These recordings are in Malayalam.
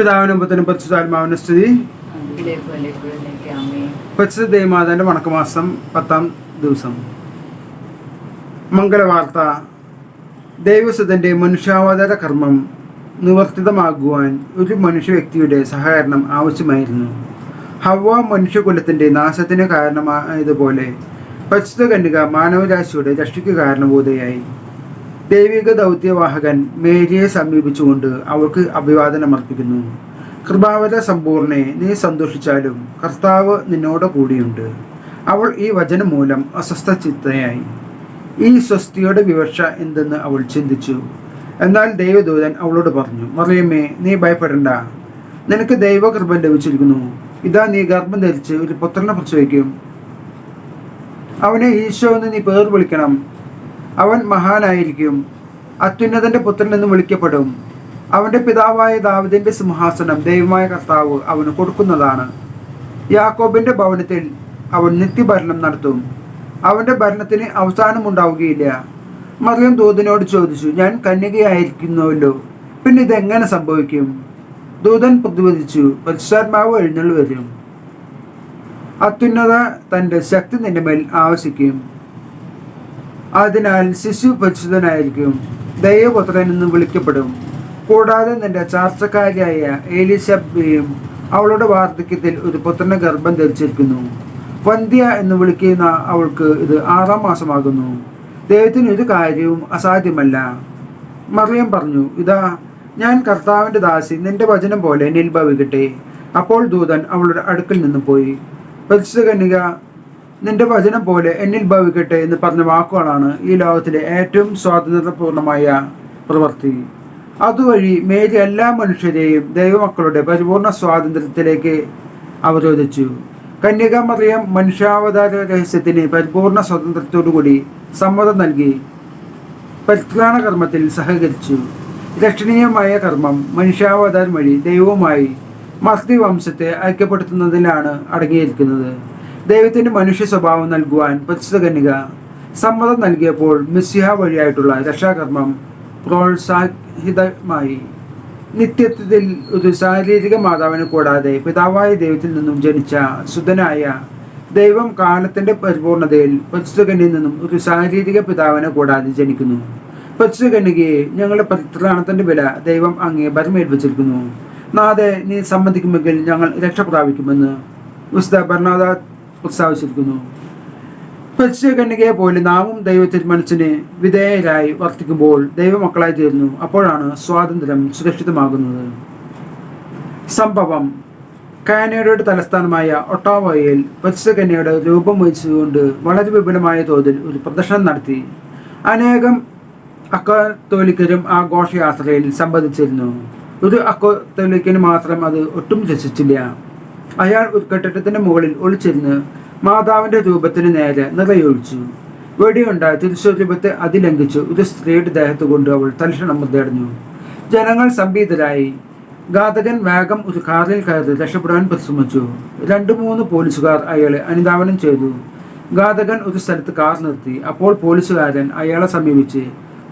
പിതാവിനും പുത്രനും പരിശുദ്ധാത്മാവിനും ഇപ്പോഴേക്ക് പരിശുദ്ധ ദേവമാതാന്റെ വണക്കമാസം പത്താം ദിവസം. മംഗളവാർത്ത. ദൈവസുതന്റെ മനുഷ്യാവതാര കർമ്മം നിവർത്തിതമാകുവാൻ ഒരു മനുഷ്യ വ്യക്തിയുടെ സഹകരണം ആവശ്യമായിരുന്നു. ഹവ മനുഷ്യകുലത്തിന്റെ നാശത്തിന് കാരണമായതുപോലെ പരിശുദ്ധ കന്യക മാനവരാശിയുടെ രക്ഷയ്ക്ക് കാരണബോധയായി. ദൈവിക ദൗത്യവാഹകൻ മേരിയെ സമീപിച്ചുകൊണ്ട് അവൾക്ക് അഭിവാദനം അർപ്പിക്കുന്നു കൃപാവര സമ്പൂർണെ നീ സന്തോഷിച്ചാലും കർത്താവ് നിന്നോട് കൂടിയുണ്ട്. അവൾ ഈ വചനം മൂലം അസ്വസ്ഥ ചിത്തയായി ഈ സ്വസ്തിയുടെ വിവക്ഷ എന്തെന്ന് അവൾ ചിന്തിച്ചു. എന്നാൽ ദൈവദൂതൻ അവളോട് പറഞ്ഞു മറിയമ്മേ നീ ഭയപ്പെടണ്ട. നിനക്ക് ദൈവകൃപ ലഭിച്ചിരിക്കുന്നു. ഇതാ നീ ഗർഭം ധരിച്ച് ഒരു പുത്രനെ പ്രസവിക്കും. അവനെ ഈശോ എന്ന് നീ പേർ വിളിക്കണം. അവൻ മഹാനായിരിക്കും. അത്യുന്നതന്റെ പുത്രൻ എന്ന് വിളിക്കപ്പെടും. അവന്റെ പിതാവായ ദാവിദിന്റെ സിംഹാസനം ദൈവമായ കർത്താവ് അവന് കൊടുക്കുന്നതാണ്. യാക്കോബിന്റെ ഭവനത്തിൽ അവൻ നിത്യഭരണം നടത്തും. അവന്റെ ഭരണത്തിന് അവസാനമുണ്ടാവുകയില്ല. മറിയം ദൂതനോട് ചോദിച്ചു ഞാൻ കന്യകയായിരിക്കുന്നുവല്ലോ പിന്നെ ഇതെങ്ങനെ സംഭവിക്കും? ദൂതൻ പ്രതിവദിച്ചു പരിശുദ്ധാത്മാവ് എഴുന്നള്ളി വരും. അത്യുന്നത തന്റെ ശക്തി നിന്റെ മേൽ ആവശ്യിക്കും അതിനാൽ ശിശു പരിശുദ്ധനായിരിക്കും ദൈവപുത്രൻ എന്ന് വിളിക്കപ്പെടും. കൂടാതെ നിന്റെ ചാർച്ചക്കാരിയായ ഏലിസബയും അവളുടെ വാർദ്ധക്യത്തിൽ ഒരു പുത്രനെ ഗർഭം ധരിച്ചിരിക്കുന്നു. വന്ധ്യ എന്ന് വിളിക്കുന്ന അവൾക്ക് ഇത് ആറാം മാസമാകുന്നു. ദൈവത്തിന് ഒരു കാര്യവും അസാധ്യമല്ല. മറിയം പറഞ്ഞു ഇതാ ഞാൻ കർത്താവിന്റെ ദാസി നിന്റെ വചനം പോലെ എന്നിൽ ഭവിക്കട്ടെ അപ്പോൾ ദൂതൻ അവളുടെ അടുക്കൽ നിന്ന് പോയി. പരിശുദ്ധ കന്യക നിന്റെ വചനം പോലെ എന്നിൽ ഭവിക്കട്ടെ എന്ന് പറഞ്ഞ വാക്കുകളാണ് ഈ ലോകത്തിലെ ഏറ്റവും സ്വാതന്ത്ര്യപൂർണമായ പ്രവൃത്തി. അതുവഴി മേരി എല്ലാ മനുഷ്യരെയും ദൈവമക്കളുടെ പരിപൂർണ സ്വാതന്ത്ര്യത്തിലേക്ക് അവരോധിച്ചു കന്യകാമറിയം മനുഷ്യാവതാര രഹസ്യത്തിന് പരിപൂർണ സ്വാതന്ത്ര്യത്തോടുകൂടി സമ്മതം നൽകി പരിത്രാണ കർമ്മത്തിൽ സഹകരിച്ചു. രക്ഷണീയമായ കർമ്മം മനുഷ്യാവതാരം വഴി ദൈവവുമായി മസ്തി വംശത്തെ ഐക്യപ്പെടുത്തുന്നതിലാണ് അടങ്ങിയിരിക്കുന്നത്. ദൈവത്തിന്റെ മനുഷ്യ സ്വഭാവം നൽകുവാൻ പരിശുദ്ധ കന്യക സമ്മതം നൽകിയപ്പോൾ മിസ്സിഹ വഴിയായിട്ടുള്ള രക്ഷാകർമ്മം പ്രോത്സാഹിതമായി. നിത്യത്വത്തിൽ ഒരു ശാരീരിക മാതാവിനെ കൂടാതെ പിതാവായ ദൈവത്തിൽ നിന്നും ജനിച്ച ശുദ്ധനായ ദൈവം കാലത്തിന്റെ പരിപൂർണതയിൽ പരിശുദ്ധകന്യയിൽ നിന്നും ഒരു ശാരീരിക പിതാവിനെ കൂടാതെ ജനിക്കുന്നു. പരിശുദ്ധകന്യകയെ ഞങ്ങളുടെ പരിത്രാണത്തിന്റെ വില ദൈവം അങ്ങേ ഭരമേൽപ്പിച്ചിരിക്കുന്നു. നാഥെ നീ സമ്മതിക്കുമെങ്കിൽ ഞങ്ങൾ രക്ഷ പ്രാപിക്കുമെന്ന് വിശുദ്ധ ഭരണാഥ പ്രസ്താവിച്ചിരിക്കുന്നു പരിശുദ്ധ കന്യകയെ പോലെ നാമും ദൈവത്തിൽ മനസ്സിന് വിധേയരായി വർത്തിക്കുമ്പോൾ ദൈവമക്കളായി തീരുന്നു. അപ്പോഴാണ് സ്വാതന്ത്ര്യം സുരക്ഷിതമാകുന്നത്. സംഭവം കാനഡയുടെ തലസ്ഥാനമായ ഒട്ടാവോയിൽ പരിശീലകന്യയുടെ രൂപം വഹിച്ചുകൊണ്ട് വളരെ വിപുലമായ തോതിൽ ഒരു പ്രദർശനം നടത്തി. അനേകം അക്കത്തോലിക്കരും ആ ഘോഷയാത്രയിൽ സംബന്ധിച്ചിരുന്നു. ഒരു അക്കത്തോലിക്കന് മാത്രം അത് ഒട്ടും രസിച്ചില്ല. അയാൾ കെട്ടിടത്തിന്റെ മുകളിൽ ഒളിച്ചിരുന്ന് മാതാവിന്റെ രൂപത്തിന് നേരെ നിറയൊഴിച്ചു. വെടിയുണ്ട തിരുസ്വരൂപത്തെ അതിലംഘിച്ച് ഒരു സ്ത്രീയുടെ ദേഹത്ത് കൊണ്ട് അവൾ തൽക്ഷണം മുതടഞ്ഞു ജനങ്ങൾ സംഭീതരായി. ഘാതകൻ വേഗം ഒരു കാറിൽ കയറി രക്ഷപ്പെടാൻ പരിശ്രമിച്ചു. രണ്ടു മൂന്ന് പോലീസുകാർ അയാളെ അനുധാവനം ചെയ്തു. ഘാതകൻ ഒരു സ്ഥലത്ത് കാർ നിർത്തി. അപ്പോൾ പോലീസുകാരൻ അയാളെ സമീപിച്ച്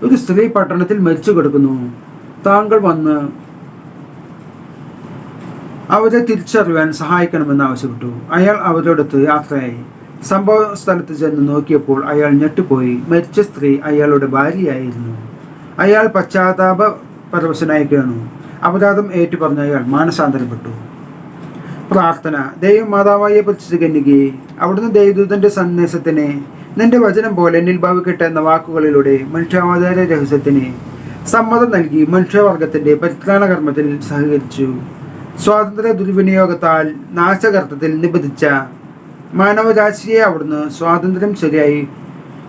ഒരു സ്ത്രീ പട്ടണത്തിൽ മരിച്ചു കിടക്കുന്നു. താങ്കൾ വന്ന് അവരെ തിരിച്ചറിയാൻ സഹായിക്കണമെന്ന് ആവശ്യപ്പെട്ടു. അയാൾ അവരോടൊത്ത് യാത്രയായി. സംഭവ സ്ഥലത്ത് ചെന്ന് നോക്കിയപ്പോൾ അയാൾ ഞെട്ടുപോയി മരിച്ച സ്ത്രീ അയാളുടെ ഭാര്യയായിരുന്നു. അയാൾ പശ്ചാത്താപ പരവശനായി കേണു. അപരാധം ഏറ്റുപറഞ്ഞ അയാൾ മാനസാന്തരപ്പെട്ടു. പ്രാർത്ഥന. ദൈവമാതാവായ പരിശുദ്ധ കന്യകയെ അവിടുന്ന് ദൈവദൂതന്റെ സന്ദേശത്തിനെ നിന്റെ വചനം പോലെ എന്നിൽ ഭാവിക്കട്ടെ എന്ന വാക്കുകളിലൂടെ മനുഷ്യാവതാര രഹസ്യത്തിന് സമ്മതം നൽകി മനുഷ്യവർഗത്തിന്റെ പരിത്രാണ കർമ്മത്തിൽ സഹകരിച്ചു. സ്വാതന്ത്ര്യ ദുർവിനിയോഗത്താൽ നാശകർത്തത്തിൽ നിബന്ധിച്ച മാനവരാശിയെ അവിടുന്ന് സ്വാതന്ത്ര്യം ശരിയായി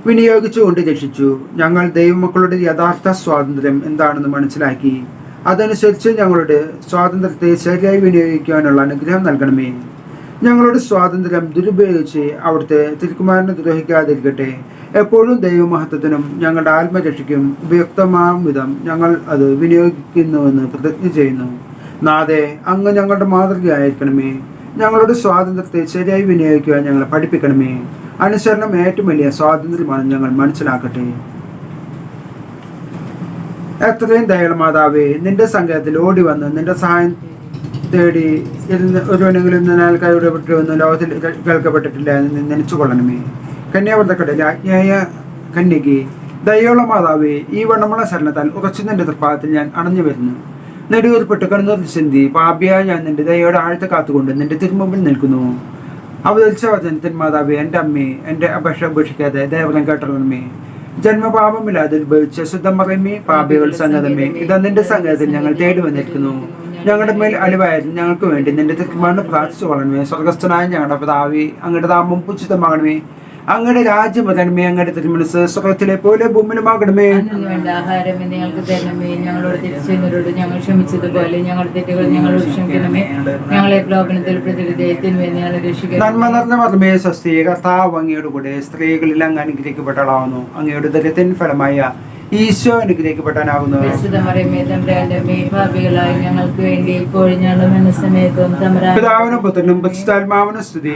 വിനിയോഗിച്ചുകൊണ്ട് രക്ഷിച്ചു. ഞങ്ങൾ ദൈവമക്കളുടെ യഥാർത്ഥ സ്വാതന്ത്ര്യം എന്താണെന്ന് മനസ്സിലാക്കി അതനുസരിച്ച് ഞങ്ങളുടെ സ്വാതന്ത്ര്യത്തെ ശരിയായി വിനിയോഗിക്കുവാനുള്ള അനുഗ്രഹം നൽകണമേ. ഞങ്ങളുടെ സ്വാതന്ത്ര്യം ദുരുപയോഗിച്ച് അവിടുത്തെ തിരുക്കുമാരനെ ദ്രോഹിക്കാതിരിക്കട്ടെ. എപ്പോഴും ദൈവമഹത്വത്തിനും ഞങ്ങളുടെ ആത്മരക്ഷയ്ക്കും ഉപയുക്തമാം വിധം ഞങ്ങൾ അത് വിനിയോഗിക്കുന്നുവെന്ന് പ്രതിജ്ഞ ചെയ്യുന്നു. നാഥെ അങ്ങ് ഞങ്ങളുടെ മാതൃകയായിരിക്കണമേ. ഞങ്ങളുടെ സ്വാതന്ത്ര്യത്തെ ശരിയായി വിനിയോഗിക്കുവാൻ ഞങ്ങളെ പഠിപ്പിക്കണമേ. അനുസരണം ഏറ്റവും വലിയ സ്വാതന്ത്ര്യമാണ് ഞങ്ങൾ മനസ്സിലാക്കട്ടെ. എത്രയും ദയാള മാതാവേ നിന്റെ സങ്കേതത്തിൽ ഓടി വന്ന് നിന്റെ സഹായം തേടി ഇരുന്ന് ഒരുവനെങ്കിലും നിന്നാൽ കൈവിടപ്പെട്ടുവെന്ന് ലോകത്തിൽ കേൾക്കപ്പെട്ടിട്ടില്ല എന്ന് നനച്ചു കൊള്ളണമേ കന്യാവർദ്ധക്കട്ടെ രാജ്ഞായ കന്യകി ദയുള്ള മാതാവേ ഈ വണ്ണമുള്ള ശരണത്താൽ ഉറച്ചു നിന്റെ തൃപ്പാദത്തിൽ ഞാൻ അണഞ്ഞു വരുന്നു നെടുവേർപ്പെട്ട് കണ്ണൂർ ചിന്തി പാപിയായ ഞാൻ നിന്റെ ദയോടെ ആഴത്തെ കാത്തുകൊണ്ട് നിന്റെ തിരുമുമ്പിൽ നിൽക്കുന്നു. അവതരിച്ച വചനത്തിൻ മാതാവ് എന്റെ അമ്മേ എന്റെ അപേക്ഷ ഉപേക്ഷിക്കാതെ ദേവനം കേട്ടണമേ ജന്മപാപമില്ലാതെ ഉത്ഭവിച്ച ശുദ്ധമറമേ പാപികൾ സംഗതമേ. ഇതാ നിന്റെ സംഗതത്തിൽ ഞങ്ങൾ തേടി വന്നിരിക്കുന്നു. ഞങ്ങളുടെ മേൽ അലിവായിരുന്നു. ഞങ്ങൾക്ക് വേണ്ടി നിന്റെ തിരുമാണ് പ്രാർത്ഥിച്ചു വളരണമേ സ്വർഗസ്ഥനായ ഞങ്ങളുടെ പിതാവി അങ്ങയുടെ താമം പുച്ഛിതമാകണമേ അങ്ങയുടെ രാജ്യം വരണമേ അങ്ങയുടെ തിരുമനസ് സ്വർഗത്തിലെ പോലെ ഭൂമിയിലുമാകണമേ. ആഹാരം നിങ്ങൾക്ക് തരണമേ. ഞങ്ങളോട് തിരിച്ചവരോട് ഞങ്ങൾ ക്ഷമിച്ചതുപോലെ ഞങ്ങളുടെ തെറ്റുകൾ ഞങ്ങളോട് ക്ഷമിക്കണമേ. ഞങ്ങളെ പ്രലോഭനത്തിൽ പ്രതിരോധത്തിന് ഞങ്ങളെ നന്മ രക്ഷിക്കണം നിറഞ്ഞ മർമ്മേ സ്വസ്തി കർത്താവ് അങ്ങയുടെ കൂടെ സ്ത്രീകളിൽ അങ്ങ് അനുഗ്രഹിക്കപ്പെട്ടളാവുന്നു അങ്ങയുടെ ദരത്തിൻ ഫലമായ ഈശോ അനുഗ്രഹിക്കപ്പെട്ടാനാകുന്നു വിശുദ്ധമറിയമേ തമ്പുരാന്റെ മേ ഭാവികളായി ഞങ്ങൾക്ക് വേണ്ടി ഇപ്പോഴും ഞങ്ങളുടെ മനസ്സമയത്തും തമ്പുരാൻ പിതാവിനും പുത്രനും പരിശുദ്ധാത്മാവിനും സ്തുതി.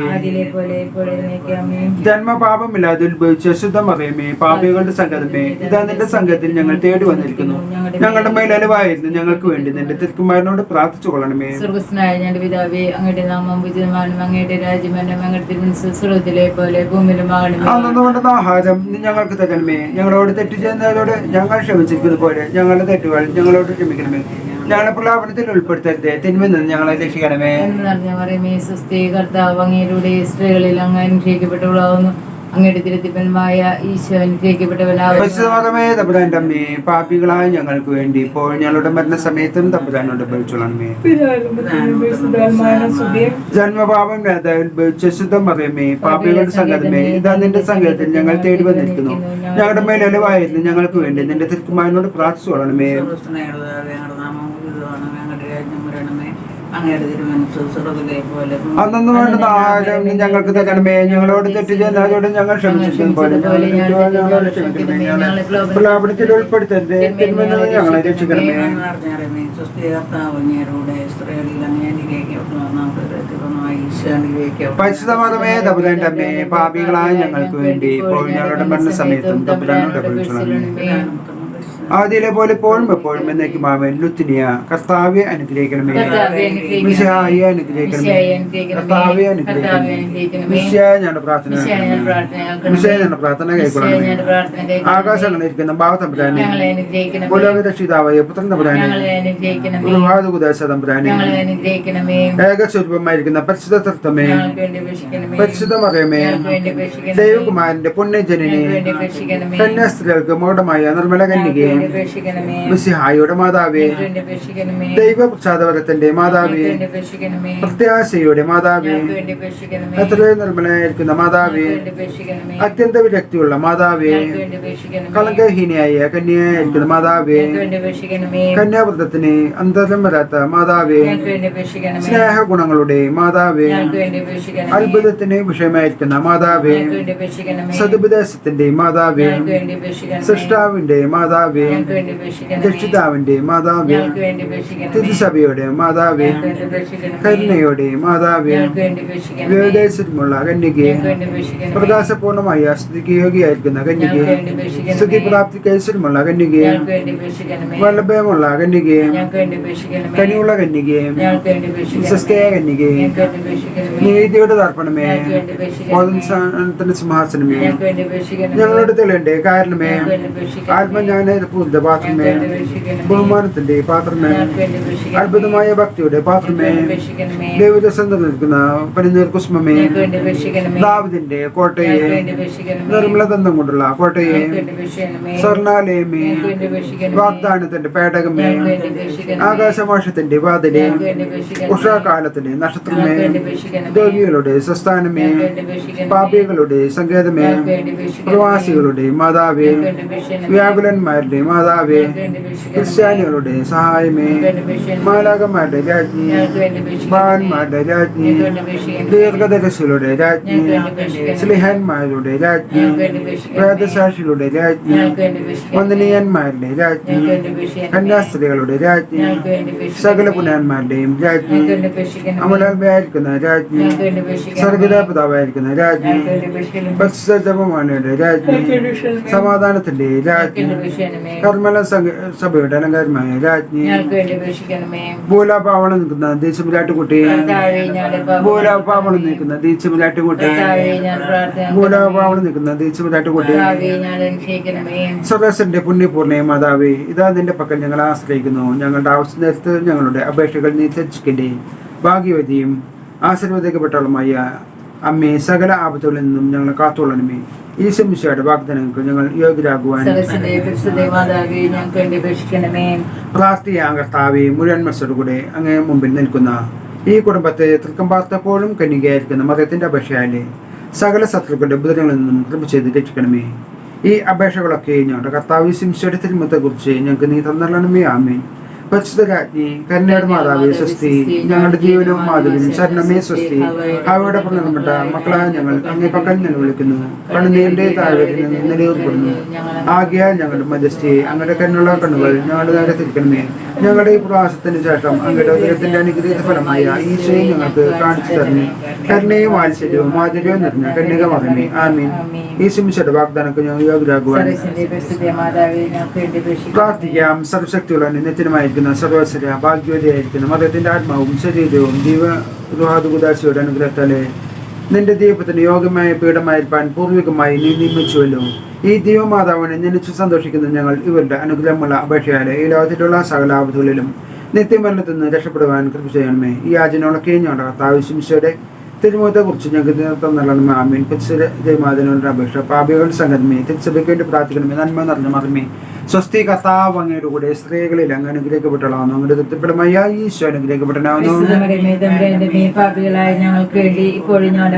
ജന്മപാപമില്ലാതെ ഉത്ഭവിച്ച ശുദ്ധമറിയമേ പാപികളുടെ സംഘടമേ ഇതാ നിന്റെ സംഘത്തിൽ ഞങ്ങൾ തേടി വന്നിരിക്കുന്നു. ഞങ്ങളുടെ മേൽ അലവായിരുന്നു ഞങ്ങൾക്ക് വേണ്ടി നിന്റെ തിരുക്കുമാരനോട് പ്രാർത്ഥിച്ചു കൊള്ളണമേ. സ്വർഗസ്നായ ഞങ്ങളുടെ പിതാവേ അങ്ങയുടെ നാമം പൂജിതമാനും അങ്ങയുടെ രാജ്യമെന്നും അങ്ങയുടെ തിരുമനസ് പോലെ ഭൂമിയിലുമാകണമേ അന്നുകൊണ്ടുന്ന ആഹാരം ഞങ്ങൾക്ക് തകണമേ ഞങ്ങളോട് തെറ്റു ചെയ്യുന്നവരോട് ഞങ്ങൾ ക്ഷമിച്ചിരിക്കുന്ന പോലെ ഞങ്ങളുടെ തെറ്റുകൾ ഞങ്ങളോട് ക്ഷമിക്കണമേ. ഞങ്ങളെ പ്രലാപനത്തിൽ ഉൾപ്പെടുത്തരുത്. തിന്മയിൽ നിന്ന് ഞങ്ങളെ രക്ഷിക്കണമേ. എന്ന് പറഞ്ഞ പറയുമേ സുസ്ഥി കർത്താവ് അങ്ങയുടെ സ്ത്രീകളിൽ അങ്ങ് അനുഗ്രഹിക്കപ്പെട്ടവളാവുന്നു. അങ്ങയുടെ തിരുത്തിപ്പന്മായ ഈശോ അനുഗ്രഹിക്കപ്പെട്ടവനാവുന്നു തമ്പുരാൻ അമ്മേ പാപികളായ ഞങ്ങൾക്ക് വേണ്ടി ഇപ്പോൾ ഞങ്ങളുടെ മരണസമയത്തും തമ്പുരാനോട് ഉപയോഗിച്ചോളമേ ജന്മപാപം രാധ ശുദ്ധം ശുദ്ധമറിയമേ പാപികളുടെ സംഗതമേ ഇതാ നിന്റെ സംഘത്തിൽ ഞങ്ങൾ തേടി വന്നിരിക്കുന്നു. ഞങ്ങളുടെ മേൽ അലവായിരുന്നു ഞങ്ങൾക്ക് വേണ്ടി നിന്റെ തിരുക്കുമാരനോട് പ്രാർത്ഥിച്ചു നീ ഞങ്ങൾക്ക് തരണമേ ഞങ്ങളോട് തെറ്റ് ചെയ്യുന്നവരോട് ഞങ്ങൾ ക്ഷമിച്ചിരിക്കുന്ന പോലെ ഉൾപ്പെടുത്തരുത്. നിന്ന് ഞങ്ങളെ രക്ഷിക്കണമേ തമ്പുരാന്റെ പാപികളായ ഞങ്ങൾക്ക് വേണ്ടി ഇപ്പോൾ ഞങ്ങളുടെ മരണസമയത്തും തമ്പുരാനോട് അപേക്ഷിക്കണമേ ആദ്യയിലെ പോലെ എപ്പോഴും എപ്പോഴും എന്നേക്ക് മാമൻ ലുത്തിനിയ കർത്താവെ അനുഗ്രഹിക്കണമേ. കർത്താവേ അനുഗ്രഹിക്കണമേ. കർത്താവെ അനുഗ്രഹിക്കണമേ. മിശായ ഞാൻ ഞങ്ങളുടെ പ്രാർത്ഥന മിശായ ഞാൻ പ്രാർത്ഥന ഞങ്ങളുടെ കൈക്കൊള്ളണമേ ആകാശങ്ങളിരിക്കുന്ന ഭാവത്തമ്പുരാനെ കേൾക്കണമേ. ആകാശങ്ങളിൽ ഇരിക്കുന്ന ഭാവതമ്പുരാനെ ഞങ്ങളെ അനുഗ്രഹിക്കണമേ. ഭൂലോക രക്ഷിതാവായ പുത്രൻ തമ്പുരാനെ. ഞങ്ങളെ അനുഗ്രഹിക്കണമേ. ഗുരുവാദുകുദാശ തമ്പുരാനെ. ഞങ്ങളെ അനുഗ്രഹിക്കണമേ. ഏകസ്വരൂപമായിരിക്കുന്ന പരിശുദ്ധ തൃത്വമേ. പരിശുദ്ധ മറിയമേ. ദേവകുമാരന്റെ പുണ്യജനനെ. കന്യാസ്ത്രീകൾക്ക് മോടമായ നിർമ്മല കന്യകയെ. മിസിഹായുടെ മാതാവേ ഞങ്ങൾക്ക് വേണ്ടി അപേക്ഷിക്കണമേ. ദൈവ പ്രസാദവരത്തിന്റെ മാതാവേ. പ്രത്യാശയുടെ മാതാവേ എത്ര നിർമ്മലായിരിക്കുന്ന അപേക്ഷിക്കണമേ. എത്രയോ നിർമ്മലയായിരിക്കുന്ന മാതാവേ. അത്യന്ത വിരക്തിയുള്ള മാതാവേ. കളങ്കഹീനയായ കന്യയായിരിക്കുന്ന മാതാവേ കന്യാവൃതത്തിന് കന്യാവ്രതത്തിന് അന്തരം വരാത്ത മാതാവേ സ്നേഹ ഗുണങ്ങളുടെ സ്നേഹഗുണങ്ങളുടെ മാതാവേ. അത്ഭുതത്തിന് വിഷയമായിരിക്കുന്ന മാതാവേ. സതുപദേശത്തിന്റെ മാതാവേ. സൃഷ്ടാവിന്റെ മാതാവേ രക്ഷിതാവിന്റെ മാതാവേ. തിരുസഭയുടെ മാതാവേ. കരുണയുടെ മാതാവേ. വേദേശത്തിലുള്ള കന്യകെ. പ്രകാശപൂർണമായ സ്തുതിക്ക് യോഗിയായിരിക്കുന്ന കന്യകെ. സ്തുതി പ്രാപ്തിക്ക് ഐശ്വര്യമുള്ള കന്യകെ. വല്ലഭയമുള്ള കന്യകെ. കനിയുള്ള കന്യകെ ഞങ്ങൾക്ക് വേണ്ടി നീതിയുടെ ഞങ്ങൾക്ക് സ്വാതന്ത്ര്യത്തിന്റെ സിംഹാസനമേ. ഞങ്ങളുടെ തെളിയണ്ടേ? കാരണമേ. ആത്മജ്ഞാന പൂരിത ബഹുമാനത്തിന്റെ പാത്രമേ അത്ഭുതമായ ഭക്തിയുടെ പാത്രമേ ഞങ്ങൾക്ക് സന്ധ അപേക്ഷിക്കണമേ. ദൈവരസം നിൽക്കുന്ന പനിനീർ കുസ്മമേ. ദാവിദിന്റെ കോട്ടയെ നിർമ്മല ദന്തം കൊണ്ടുള്ള കോട്ടയെ. സ്വർണാലയമേ. വാഗ്ദാനത്തിന്റെ പേടകമേ ആകാശവാഷത്തിന്റെ വാതിലെ. ഉഷാകാലത്തിന്റെ നക്ഷത്രമേ രോഗികളുടെ സ്വസ്ഥാനമേ. പാപികളുടെ സങ്കേതമേ. പ്രവാസികളുടെ മാതാവേ. വ്യാകുലന്മാരുടെ മാതാവേ. ക്രിസ്ത്യാനികളുടെ സഹായമേ ഞങ്ങൾക്ക് വേണ്ടി അപേക്ഷിക്കണമേ. മാലാകന്മാരുടെ രാജ്ഞി ഞങ്ങൾക്ക് വേണ്ടി അപേക്ഷിക്കണമേ. ഭാവന്മാരുടെ രാജ്ഞി ഞങ്ങൾക്ക് വേണ്ടി അപേക്ഷിക്കണമേ. ദീർഘദർശികളുടെ രാജ്ഞി ഞങ്ങൾക്ക് വേണ്ടി അപേക്ഷിക്കണമേ. സ്ലിഹന്മാരുടെ രാജ്ഞി ഞങ്ങൾക്ക് വേണ്ടി അപേക്ഷിക്കണമേ. വേദസാക്ഷികളുടെ രാജ്ഞി ഞങ്ങൾക്ക് വേണ്ടി അപേക്ഷിക്കണമേ. വന്ദനീയന്മാരുടെ രാജ്ഞി ഞങ്ങൾക്ക് വേണ്ടി അപേക്ഷിക്കണമേ. കന്യാസ്ത്രീകളുടെ രാജ്ഞി ഞങ്ങൾക്ക് വേണ്ടി അപേക്ഷിക്കണമേ. സകല പുനാന്മാരുടെയും രാജ്ഞി ഞങ്ങൾക്ക് വേണ്ടി അപേക്ഷിക്കണമേ. അമലാത്മയായിരിക്കുന്ന രാജ്ഞി ഞങ്ങൾക്ക് വേണ്ടി അപേക്ഷിക്കണമേ. സ്വർഗിതാപിതാവായിരിക്കുന്ന രാജ്ഞി ഞങ്ങൾക്ക് വേണ്ടി അപേക്ഷിക്കണമേ. പരിശുദ്ധ ജപമാനയുടെ രാജ്ഞി സമാധാനത്തിന്റെ രാജ്ഞി ഞങ്ങൾക്ക് വേണ്ടി അപേക്ഷിക്കണമേ. കർമ്മല സംഘ- അലങ്കാരമായ രാജ്ഞി. ഭൂലാപാവണം നിൽക്കുന്ന ദേശമിലാട്ടുകുട്ടി ഭൂലാപാവണം നിൽക്കുന്ന ദേശമിലാട്ടുകുട്ടി ഭൂലാപാവണം നിൽക്കുന്ന ദേശമിലാട്ടുകുട്ടി കുട്ടി. ഞാൻ അനുഗ്രഹിക്കണമേ സർവസ്വന്റെ പുണ്യപൂർണ മാതാവേ ഇതാ നിന്റെ പക്കൽ ഞങ്ങൾ ആശ്രയിക്കുന്നു. ഞങ്ങളുടെ ആവശ്യ നേരത്ത് ഞങ്ങളുടെ അപേക്ഷകൾ നീ തെറ്റിക്കണ്ടേ ഭാഗ്യവതിയും ആശീർവദിക്കപ്പെട്ടവളുമായ അമ്മേ സകല ആപത്തുകളിൽ നിന്നും ഞങ്ങളെ കാത്തോളണമേ ഈ സംശയയുടെ വാഗ്ദാനങ്ങൾക്ക് ഞങ്ങൾ യോഗ്യരാകുവാൻ പ്രാർത്ഥിയ കർത്താവെ മുഴുവൻ മനസ്സോടുകൂടെ അങ്ങേ മുമ്പിൽ നിൽക്കുന്ന ഈ കുടുംബത്തെ തൃക്കം പാർത്തപ്പോഴും കന്യകയായിരിക്കുന്ന മതത്തിന്റെ അപേക്ഷയാലെ സകല ശത്രുക്കളുടെ ഉപദ്രവങ്ങളിൽ നിന്നും കൃപ ചെയ്ത് രക്ഷിക്കണമേ. ഈ അപേക്ഷകളൊക്കെ ഞങ്ങളുടെ കർത്താവ് സിംസയുടെ തിരുമത്തെ കുറിച്ച് ഞങ്ങൾക്ക് നീ തന്നരണമേ ആമേ പരിശുദ്ധരാജ്ഞി കന്യാട് മാതാവേ സ്വസ്തി ഞങ്ങളുടെ ജീവനും മാധുര്യം ശരണമേ സ്വസ്തി. അവയുടെ പ്രധാനപ്പെട്ട മക്കളായ ഞങ്ങൾ അങ്ങേ പക്കൽ നിന്ന് വിളിക്കുന്നു. പണിതേന്റെ താഴ്വരയിൽ നിന്ന് നിലയൂർപ്പെടുന്നു. ആകിയാൽ ഞങ്ങളുടെ മജസ്റ്റിയെ അങ്ങയുടെ കണ്ണുള്ള കണ്ണുകൾ ഞങ്ങളുടെ നേരെ തിരിക്കണമേ. ഞങ്ങളുടെ ഈ പ്രവാസത്തിന് ശേഷം അങ്ങയുടെ ഉദരത്തിന്റെ അനുഗ്രഹീത ഫലമായ ഈശോയെ ഞങ്ങൾക്ക് കാണിച്ചു തരണേ കരുണയും വാത്സല്യവും മാധുര്യവും നിറഞ്ഞ കന്യക മറമേ ആമീൻ. ഈ സിമിഷയുടെ വാഗ്ദാനക്ക് ഞങ്ങൾ യോഗ്യരാകുവാൻ പ്രാർത്ഥിക്കാം. സർവശക്തിയുള്ള നിത്യമായിരിക്കുന്ന സർവസര ഭാഗ്യവതിയായിരിക്കുന്ന മതത്തിന്റെ ആത്മാവും ശരീരവും ജീവ ഗൃഹാതുകുദാശിയുടെ അനുഗ്രഹത്താലെ നിന്റെ ദൈവത്തിന് യോഗ്യമായ പീഠമായിരിക്കാൻ പൂർവികമായി നീ നിയമിച്ചുവല്ലോ. ഈ ദൈവമാതാവിനെ നിന്നിച്ചു സന്തോഷിക്കുന്ന ഞങ്ങൾ ഇവരുടെ അനുഗ്രഹമുള്ള അപേക്ഷയാലെ ഈ ലോകത്തിലുള്ള സകല ആപത്തുകളിലും നിത്യമരണത്തിൽ നിന്ന് രക്ഷപ്പെടുവാൻ കൃപ ചെയ്യണമേ. ഈ യാചനകളൊക്കെ ഞങ്ങളുടെ കർത്താവിശംസയുടെ തിരുമുഖത്തെ കുറിച്ച് ഞങ്ങൾക്ക് നൽകണമേ. ആമീൻ. കൊച്ചു ദൈവമാതിനുള്ള അപേക്ഷ പാപികളുടെ സംഘടനമേ തിരിച്ചബയ്ക്ക് വേണ്ടി പ്രാർത്ഥിക്കണമേ. നന്മ നിറഞ്ഞ മറമേ സ്വസ്തി കർത്താവ് അങ്ങയുടെ കൂടെ സ്ത്രീകളിൽ അങ്ങ് അനുഗ്രഹിക്കപ്പെട്ടളാവുന്നു അങ്ങയുടെ തൃപ്തിപ്പെടുമായ ഈശോ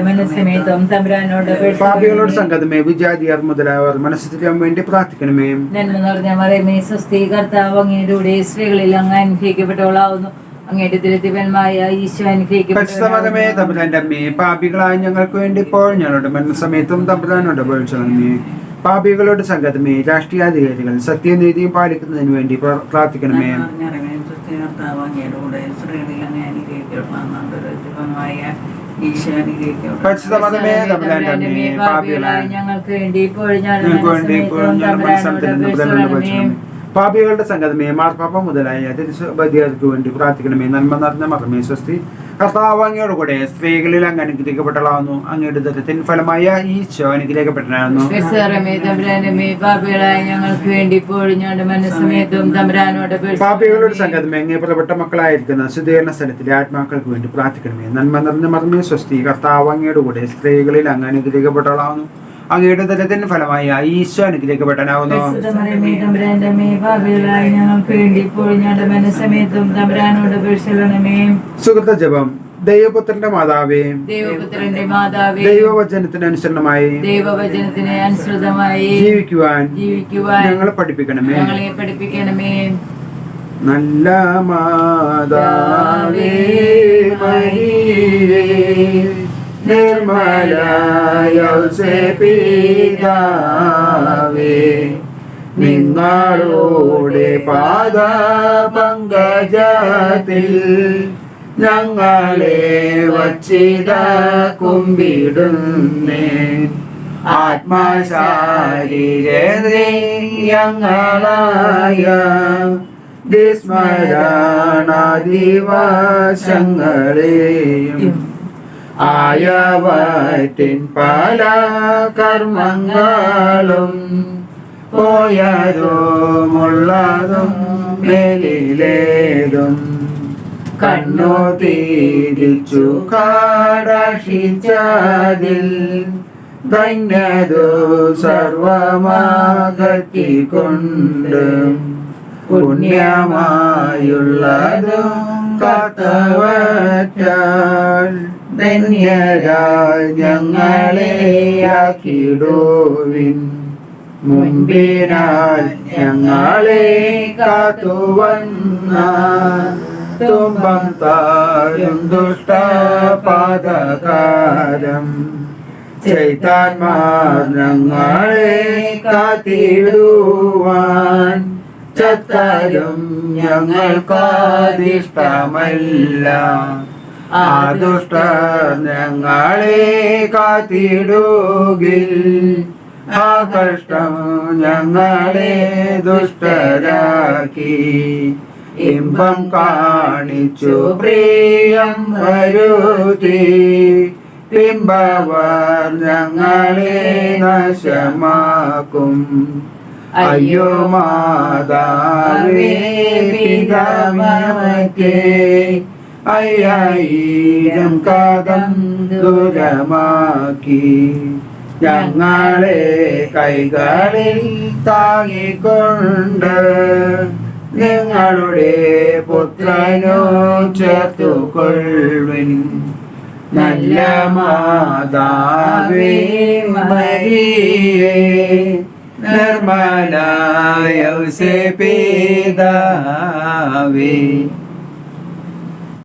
മനസ്സമേതം പാപികളോട് സംഗതമേ വിജാതിയർ മുതലായവർ മനസ്സിലാൻ വേണ്ടി പ്രാർത്ഥിക്കണമേ. നന്മ നിറഞ്ഞ മറിയമേ സ്വസ്തി കർത്താവ് അങ്ങയുടെ കൂടെ സ്ത്രീകളിൽ അങ്ങ് അനുഗ്രഹിക്കപ്പെട്ടോളാവുന്നു അങ്ങയുടെ തിരുത്തിവന്മായ ഈശോ പരിശുദ്ധമതമേ അനുഗ്രഹിക്കപ്പെട്ടവളാവുന്നു തമ്പുരാന്റെ അമ്മേ പാപികളായ ഞങ്ങൾക്ക് വേണ്ടി ഇപ്പോൾ ഞങ്ങളുടെ മരണസമയത്തും തമ്പുരാനോട് അപേക്ഷിക്കണമേ പാപികളോട് സംഗതമേ രാഷ്ട്രീയാധികാരികൾ സത്യനീതിയും പാലിക്കുന്നതിന് വേണ്ടി പ്രാർത്ഥിക്കണമേ. പാപികളുടെ സംഗതമേ മാർപ്പാപ്പ മുതലായ തിരുസഭതികൾക്ക് വേണ്ടി പ്രാർത്ഥിക്കണമേ. നന്മ നടന്ന മറമേ സ്വസ്തി. കർത്താവ് അങ്ങയുടെ കൂടെ സ്ത്രീകളിൽ അങ്ങ് അനുഗ്രഹിക്കപ്പെട്ടളാവുന്നു അങ്ങയുടെ ദരത്തിൻ ഫലമായ ഈശോ അനുഗ്രഹിക്കപ്പെട്ടനാകുന്നു പാപികളായ ഞങ്ങൾക്ക് വേണ്ടി ഇപ്പോഴും ഞങ്ങളുടെ മനസ്സമേതം തമ്പുരാനോട് അപേക്ഷിക്കണമേ. പാപികളുടെ അങ്ങേ പുറപ്പെട്ട മക്കളായിരിക്കുന്ന ശുദ്ധീകരണ സ്ഥലത്തിലെ ആത്മാക്കൾക്ക് വേണ്ടി പ്രാർത്ഥിക്കണമേ. നന്മ നിറഞ്ഞ മറന്നു സ്വസ്തി. കർത്താവ് അങ്ങയുടെ കൂടെ സ്ത്രീകളിൽ അങ്ങ് അനുഗ്രഹിക്കപ്പെട്ടളാവുന്നു അങ്ങയുടെ ദരത്തിന് ഫലമായി ഈശോ അപേക്ഷിക്കണമേ സുഹൃത്ത ജപം ദൈവപുത്രന്റെ മാതാവേ. ദൈവപുത്രന്റെ മാതാവേ. ദൈവവചനത്തിന് അനുസരണമായി ദൈവവചനത്തിന് അനുസൃതമായി ജീവിക്കുവാൻ ജീവിക്കുവാൻ ഞങ്ങളെ പഠിപ്പിക്കണമേ. ഞങ്ങളെ പഠിപ്പിക്കണമേ. നല്ല മാതാവേ മരിയേ നിർമ്മലായ പിതാവേ നിങ്ങളുടെ പാദ പങ്കജത്തിൽ ഞങ്ങളെ വച്ചിത കുമ്പിടുന്നേ. ആത്മാശാരീരങ്ങളായ ദിസ്മരണാദിവാസങ്ങളെയും ആയവറ്റിൻ പല കർമ്മങ്ങളും പോയതുമുള്ളതും മേലിലേതും കണ്ണു തിരിച്ചു കാടക്ഷിച്ചതിൽ ധന്യതു സർവമാകത്തിക്കൊണ്ട് പുണ്യമായുള്ളതും കാത്തവറ്റാൽ ധന്യരായി ഞങ്ങളെ ആക്കിടുവിൻ. മുൻപിനാൽ ഞങ്ങളെ കാത്തുവന്ന തുമ്പം താഴും ദുഷ്ടപാതകാരം ചൈതന്മാർ ഞങ്ങളെ കാത്തിടുവാൻ. ചത്താലും ഞങ്ങൾക്കാദിഷ്ടമല്ല ആ ദുഷ്ടർ ഞങ്ങളെ കാത്തിടുകിൽ. ആ കഷ്ടം ഞങ്ങളെ ദുഷ്ടരാക്കി. ഇമ്പം കാണിച്ചു പ്രിയം വരുത്തി. പിമ്പവർ ഞങ്ങളെ നശമാക്കും. അയ്യോ മാതാവേ പിതാവേ അയ്യായിരം കാതം ദൂരമാക്കി. ഞങ്ങളെ കൈകളിൽ താങ്ങിക്കൊണ്ട് നിങ്ങളുടെ പുത്രനോ ചേർത്തുകൊള്ളുവിൻ. നല്ല മാതാവേ മരിയേ നിർമ്മലായ പിതാവേ.